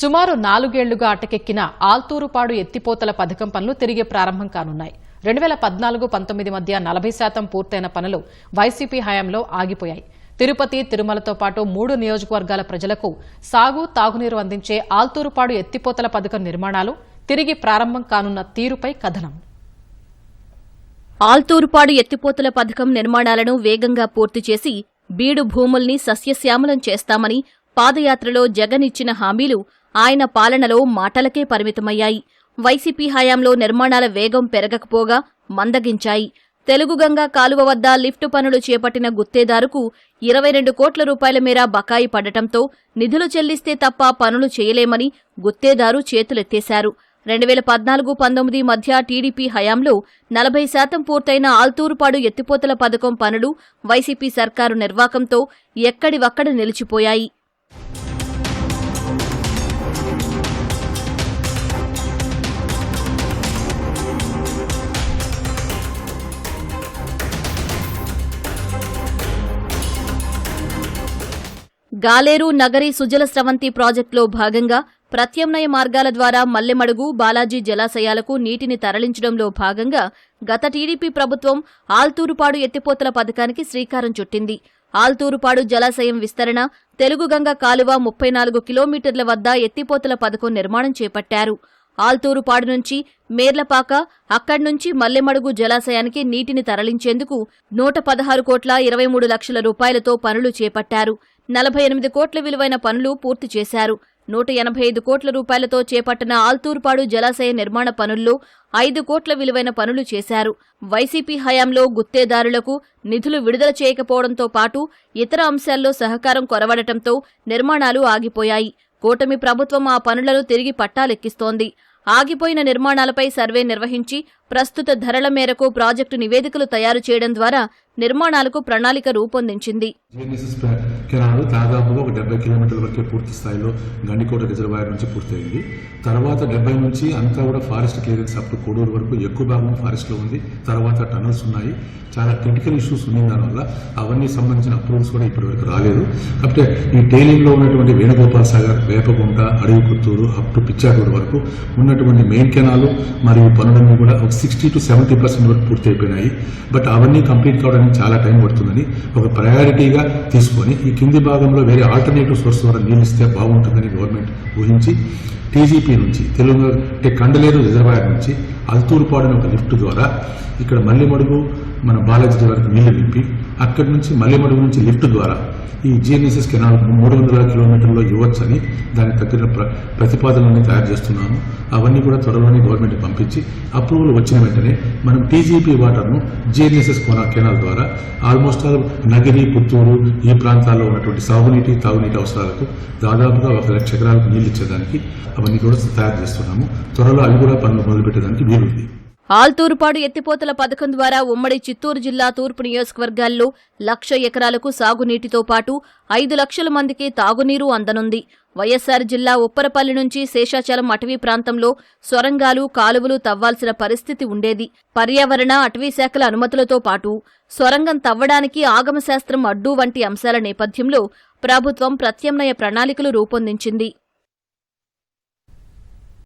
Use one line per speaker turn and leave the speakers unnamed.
సుమారు నాలుగేళ్ళుగా అటకెక్కిన ఆల్తూరుపాడు ఎత్తిపోతల పథకం పనులు తిరిగి ప్రారంభం కానున్నాయి. రెండు వేల పద్నాలుగు పంతొమ్మిది మధ్య నలభై శాతం పూర్తయిన పనులు వైసీపీ హయాంలో ఆగిపోయాయి. తిరుపతి తిరుమలతో పాటు మూడు నియోజకవర్గాల ప్రజలకు సాగు తాగునీరు అందించే ఆల్తూరుపాడు ఎత్తిపోతల పథకం నిర్మాణాలు తిరిగి ప్రారంభం కానున్న తీరుపై కథనం.
ఆల్తూరుపాడు ఎత్తిపోతల పథకం నిర్మాణాలను వేగంగా పూర్తి చేసి బీడు భూముల్ని సస్యశ్యామలం చేస్తామని పాదయాత్రలో జగన్ ఇచ్చిన హామీలు ఆయన పాలనలో మాటలకే పరిమితమయ్యాయి. వైసీపీ హయాంలో నిర్మాణాల వేగం పెరగకపోగా మందగించాయి. తెలుగుగంగా కాలువ వద్ద లిఫ్టు పనులు చేపట్టిన గుత్తేదారుకు ఇరవై రెండు కోట్ల రూపాయల మేర బకాయి పడటంతో నిధులు చెల్లిస్తే తప్ప పనులు చేయలేమని గుత్తేదారు చేతులెత్తేశారు. రెండు వేల పద్నాలుగు పంతొమ్మిది మధ్య టీడీపీ హయాంలో నలభై శాతం పూర్తయిన ఆల్తూరుపాడు ఎత్తిపోతల పథకం పనులు వైసీపీ సర్కారు నిర్వాకంతో ఎక్కడివక్కడ నిలిచిపోయాయి. గాలేరు నగరి సుజల స్రవంతి ప్రాజెక్టులో భాగంగా ప్రత్యామ్నాయ మార్గాల ద్వారా మల్లెమడుగు బాలాజీ జలాశయాలకు నీటిని తరలించడంలో భాగంగా గత టీడీపీ ప్రభుత్వం ఆల్తూరుపాడు ఎత్తిపోతల పథకానికి శ్రీకారం చుట్టింది. ఆల్తూరుపాడు జలాశయం విస్తరణ తెలుగుగంగ కాలువ ముప్పై నాలుగు కిలోమీటర్ల వద్ద ఎత్తిపోతల పథకం నిర్మాణం చేపట్టారు. ఆల్తూరుపాడు నుంచి మేర్లపాక అక్కడి నుంచి మల్లెమడుగు జలాశయానికి నీటిని తరలించేందుకు నూట పదహారు కోట్ల ఇరవై మూడు లక్షల రూపాయలతో పనులు చేపట్టారు. నలభై ఎనిమిది కోట్ల విలువైన పనులు పూర్తి చేశారు. నూట ఎనభై ఐదు కోట్ల రూపాయలతో చేపట్టిన ఆల్తూర్పాడు జలాశయ నిర్మాణ పనుల్లో ఐదు కోట్ల విలువైన పనులు చేశారు. వైసీపీ హయాంలో గుత్తేదారులకు నిధులు విడుదల చేయకపోవడంతో పాటు ఇతర అంశాల్లో సహకారం కొరవడటంతో నిర్మాణాలు ఆగిపోయాయి. కూటమి ప్రభుత్వం ఆ పనులను తిరిగి పట్టాలెక్కిస్తోంది. ఆగిపోయిన నిర్మాణాలపై సర్వే నిర్వహించి ప్రస్తుత ధరల మేరకు ప్రాజెక్టు నివేదికలు తయారు చేయడం ద్వారా నిర్మాణాలకు ప్రణాళిక రూపొందించింది.
కెనాల్ దాదాపుగా ఒక డెబ్బై కిలోమీటర్ల వరకే పూర్తి స్థాయిలో గండికోట రిజర్వాయర్ నుంచి పూర్తయింది. తర్వాత డెబ్బై నుంచి అంతా కూడా forest clearance up to Koduru వరకు ఎక్కువ భాగం ఫారెస్ట్లో ఉంది. తర్వాత టనల్స్ ఉన్నాయి. చాలా క్రిటికల్ ఇష్యూస్ ఉన్నాయి దానివల్ల అవన్నీ సంబంధించిన అప్రూవల్స్ కూడా ఇప్పటివరకు రాలేదు. కాబట్టి ఈ టైలింగ్లో ఉన్నటువంటి వేణుగోపాల్ సాగర్ వేపగుంట అడవి పుత్తూరు అప్ టు పిచ్చాటూరు వరకు ఉన్నటువంటి మెయిన్ కెనాలు మరియు పనులన్నీ కూడా ఒక సిక్స్టీ టు సెవెంటీ పర్సెంట్ వరకు పూర్తి అయిపోయినాయి బట్ అవన్నీ కంప్లీట్ కావడానికి చాలా టైం పడుతుందని ఒక ప్రయారిటీగా తీసుకొని ఈ కింది భాగంలో వేరే ఆల్టర్నేటివ్ సోర్స్ ద్వారా నీళ్ళు ఇస్తే బాగుంటుందని గవర్నమెంట్ ఊహించి టీజీపీ నుంచి తెలుగు అంటే కండలేరు రిజర్వాయర్ నుంచి అల్తూరుపాడుని ఒక లిఫ్ట్ ద్వారా ఇక్కడ మల్లెమడుగు మన బాలాజీ వరకు నీళ్ళు నింపి అక్కడి నుంచి మల్లెమడుగు నుంచి లిఫ్ట్ ద్వారా ఈ జిఎన్ఎస్ఎస్ కెనాల్ మూడు వందల కిలోమీటర్లో ఇవ్వచ్చని దానికి తగ్గిన ప్ర ప్రతిపాదనలన్నీ తయారు చేస్తున్నాము. అవన్నీ కూడా త్వరలోనే గవర్నమెంట్ పంపించి అప్రూవల్ వచ్చిన వెంటనే మనం టీజీపీ వాటర్ను జిఎన్ఎస్ఎస్ కెనాల్ ద్వారా ఆల్మోస్ట్ ఆల్ నగిరి పుత్తూరు ఈ ప్రాంతాల్లో ఉన్నటువంటి సాగునీటి తాగునీటి అవసరాలకు దాదాపుగా ఒక లక్ష ఎకరాలకు నీళ్ళు ఇచ్చేదానికి అవన్నీ కూడా తయారు చేస్తున్నాము. త్వరలో అవి కూడా పనులు మొదలుపెట్టడానికి వీలుంది.
ఆల్తూరుపాడు ఎత్తిపోతల పథకం ద్వారా ఉమ్మడి చిత్తూరు జిల్లా తూర్పు నియోజకవర్గాల్లో లక్ష ఎకరాలకు సాగునీటితో పాటు ఐదు లక్షల మందికి తాగునీరు అందనుంది. వైఎస్సార్ జిల్లా ఉప్పరపల్లి నుంచి శేషాచలం అటవీ ప్రాంతంలో సొరంగాలు కాలువలు తవ్వాల్సిన పరిస్థితి ఉండేది. పర్యావరణ అటవీ శాఖల అనుమతులతో పాటు సొరంగం తవ్వడానికి ఆగమశాస్త్రం అడ్డు వంటి అంశాల నేపథ్యంలో ప్రభుత్వం ప్రత్యామ్నాయ ప్రణాళికలు రూపొందించింది.